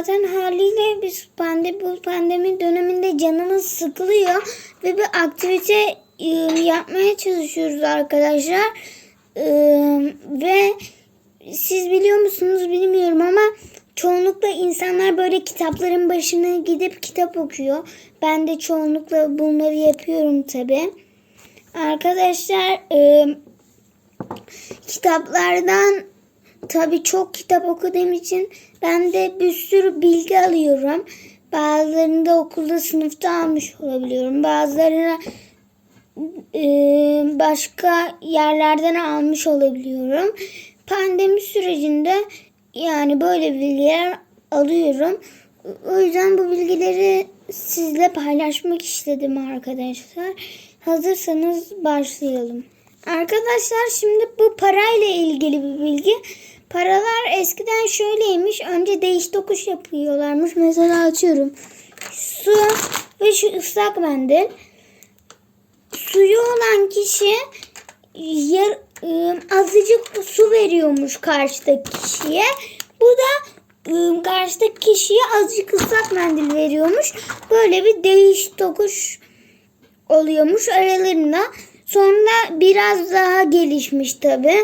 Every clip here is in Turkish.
zaten haliyle biz pandemi, bu pandemi döneminde canımız sıkılıyor ve bir aktivite e, yapmaya çalışıyoruz arkadaşlar. Ve siz biliyor musunuz bilmiyorum ama çoğunlukla insanlar böyle kitapların başına gidip kitap okuyor. Ben de çoğunlukla bunları yapıyorum tabi. Arkadaşlar kitaplardan tabi çok kitap okuduğum için ben de bir sürü bilgi alıyorum. Bazılarını da okulda sınıfta almış olabiliyorum. Bazılarını e, başka yerlerden almış olabiliyorum. Pandemi sürecinde yani böyle bilgiler alıyorum. O yüzden bu bilgileri sizle paylaşmak istedim arkadaşlar. Hazırsanız başlayalım. Arkadaşlar şimdi bu parayla ilgili bir bilgi. Paralar eskiden şöyleymiş. Önce değiş tokuş yapıyorlarmış. Mesela açıyorum. Su ve şu ıslak mendil. Suyu olan kişi yar, ıı, azıcık su veriyormuş karşıdaki kişiye. Bu da ıı, karşıdaki kişiye azıcık ıslak mendil veriyormuş. Böyle bir değiş tokuş oluyormuş aralarında. Sonra biraz daha gelişmiş tabi.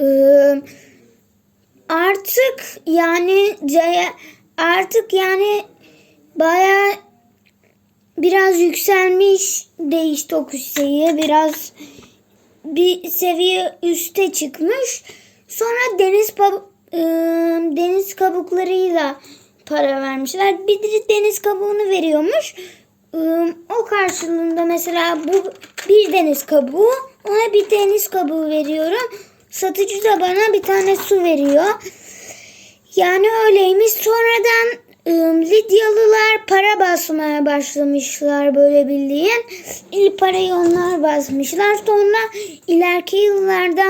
Ee, artık yani artık yani baya biraz yükselmiş değiş tokuş şeyi biraz bir seviye üste çıkmış. Sonra deniz e, deniz kabuklarıyla para vermişler. Bir de deniz kabuğunu veriyormuş. O karşılığında mesela bu bir deniz kabuğu ona bir deniz kabuğu veriyorum. Satıcı da bana bir tane su veriyor. Yani öyleymiş. Sonradan Lidyalılar para basmaya başlamışlar böyle bildiğin. İlk parayı onlar basmışlar. Sonra ileriki yıllarda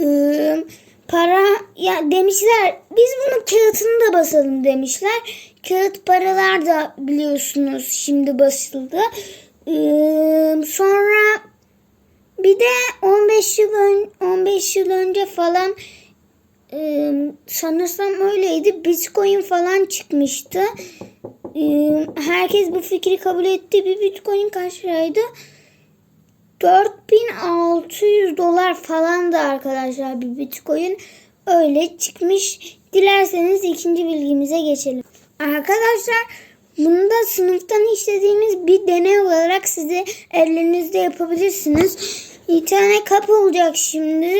ım, para ya demişler biz bunun kağıtını da basalım demişler. Kağıt paralar da biliyorsunuz şimdi basıldı. Im, sonra bir de 15 yıl ön, 15 yıl önce falan e, sanırsam öyleydi. Bitcoin falan çıkmıştı. E, herkes bu fikri kabul etti. Bir Bitcoin kaç liraydı? 4600 dolar falan da arkadaşlar bir Bitcoin öyle çıkmış. Dilerseniz ikinci bilgimize geçelim. Arkadaşlar bunu da sınıftan işlediğimiz bir deney olarak size ellerinizde yapabilirsiniz. Bir tane kap olacak şimdi.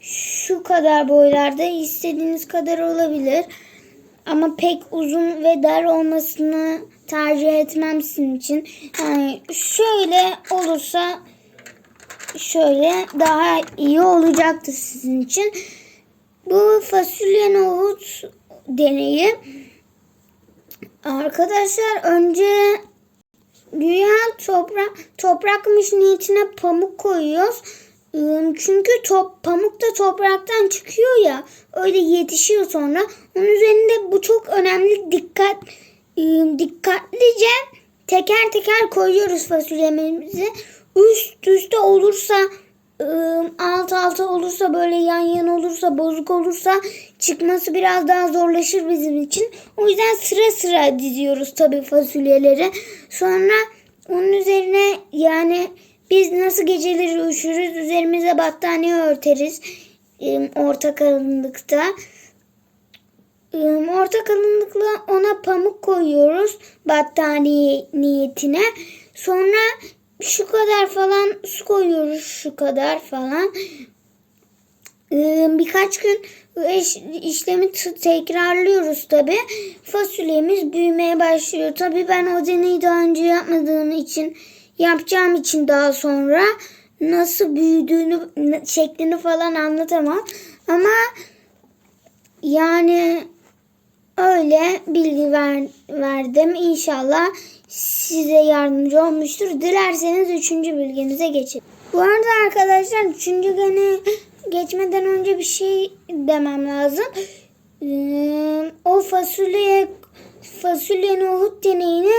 Şu kadar boylarda istediğiniz kadar olabilir. Ama pek uzun ve dar olmasını tercih etmem sizin için. Yani şöyle olursa şöyle daha iyi olacaktır sizin için. Bu fasulye nohut deneyi. Arkadaşlar önce güya toprak toprakmış niyetine pamuk koyuyoruz. Çünkü top, pamuk da topraktan çıkıyor ya öyle yetişiyor sonra. Onun üzerinde bu çok önemli dikkat ıı, dikkatlice teker teker koyuyoruz fasulyemizi. Üst üste olursa ıı, alt alta olursa böyle yan yana olursa bozuk olursa çıkması biraz daha zorlaşır bizim için. O yüzden sıra sıra diziyoruz tabii fasulyeleri. Sonra onun üzerine yani biz nasıl geceleri üşürüz üzerimize battaniye örteriz ıı, orta kalınlıkta. Orta kalınlıkla ona pamuk koyuyoruz battaniye niyetine. Sonra şu kadar falan su koyuyoruz şu kadar falan. Birkaç gün iş- işlemi tekrarlıyoruz tabi. Fasulyemiz büyümeye başlıyor. Tabi ben o deneyi daha önce yapmadığım için yapacağım için daha sonra nasıl büyüdüğünü şeklini falan anlatamam. Ama yani öyle bilgi ver, verdim. İnşallah size yardımcı olmuştur. Dilerseniz üçüncü bilgimize geçelim. Bu arada arkadaşlar üçüncü gene geçmeden önce bir şey demem lazım. Ee, o fasulye fasulye nohut deneyini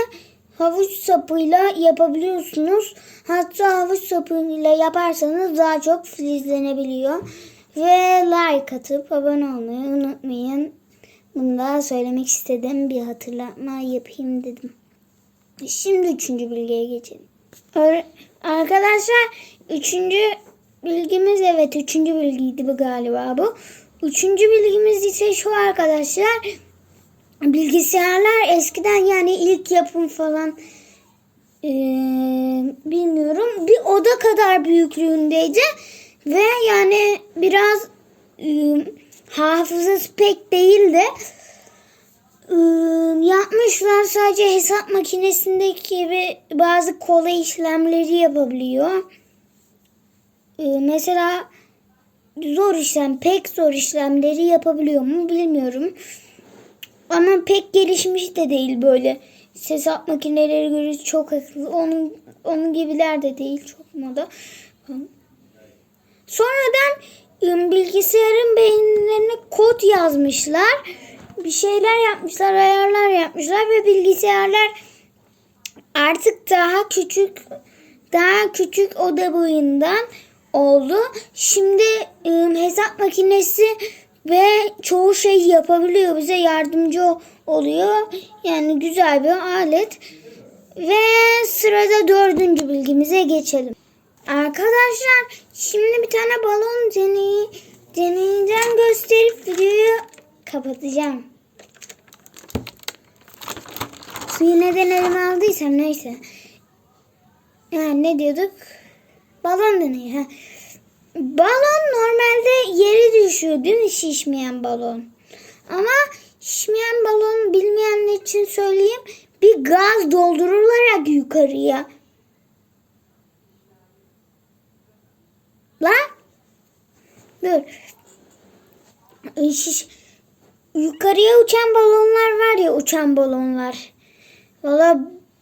havuç sapıyla yapabiliyorsunuz. Hatta havuç sapıyla yaparsanız daha çok filizlenebiliyor. Ve like atıp abone olmayı unutmayın. Bunu da söylemek istedim. Bir hatırlatma yapayım dedim. Şimdi üçüncü bilgiye geçelim. Arkadaşlar üçüncü bilgimiz evet üçüncü bilgiydi bu galiba bu. Üçüncü bilgimiz ise şu arkadaşlar. Bilgisayarlar eskiden yani ilk yapım falan eee, bilmiyorum bir oda kadar büyüklüğündeydi ve yani biraz eee, hafızası pek değildi. Eee, yapmışlar sadece hesap makinesindeki gibi bazı kolay işlemleri yapabiliyor. Eee, mesela zor işlem, pek zor işlemleri yapabiliyor mu bilmiyorum. Ama pek gelişmiş de değil böyle. Hesap makineleri göre çok akıllı. Onun, onun gibiler de değil çok moda. Sonradan bilgisayarın beyinlerine kod yazmışlar. Bir şeyler yapmışlar, ayarlar yapmışlar ve bilgisayarlar artık daha küçük daha küçük oda boyundan oldu. Şimdi hesap makinesi ve çoğu şey yapabiliyor. Bize yardımcı oluyor. Yani güzel bir alet. Ve sırada dördüncü bilgimize geçelim. Arkadaşlar şimdi bir tane balon deneyi, deneyeceğim gösterip videoyu kapatacağım. Suyu neden elime aldıysam neyse. Yani ne diyorduk? Balon deneyi. Ha. Balon normalde yere düşüyor değil mi şişmeyen balon? Ama şişmeyen balon bilmeyenler için söyleyeyim. Bir gaz doldurularak yukarıya. Dur. Ay, Şiş. Yukarıya uçan balonlar var ya uçan balonlar. Valla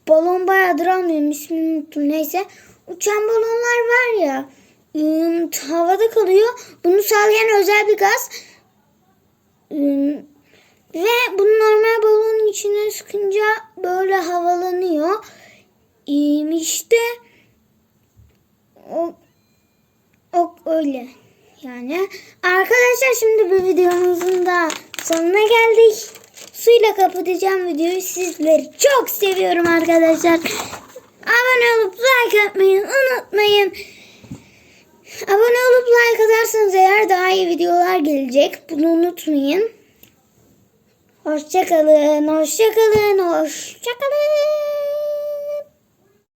balon bayağıdır almıyorum ismini unuttum neyse. Uçan balonlar var ya ım, havada kalıyor. Bunu sağlayan özel bir gaz. Im, ve bunu normal balonun içine sıkınca böyle havalanıyor. İm, işte o, o öyle yani. Arkadaşlar şimdi bu videomuzun da sonuna geldik. Suyla kapatacağım videoyu. Sizleri çok seviyorum arkadaşlar. Abone olup like atmayı unutmayın. Abone olup like atarsanız eğer daha iyi videolar gelecek. Bunu unutmayın. Hoşçakalın, hoşçakalın, hoşçakalın.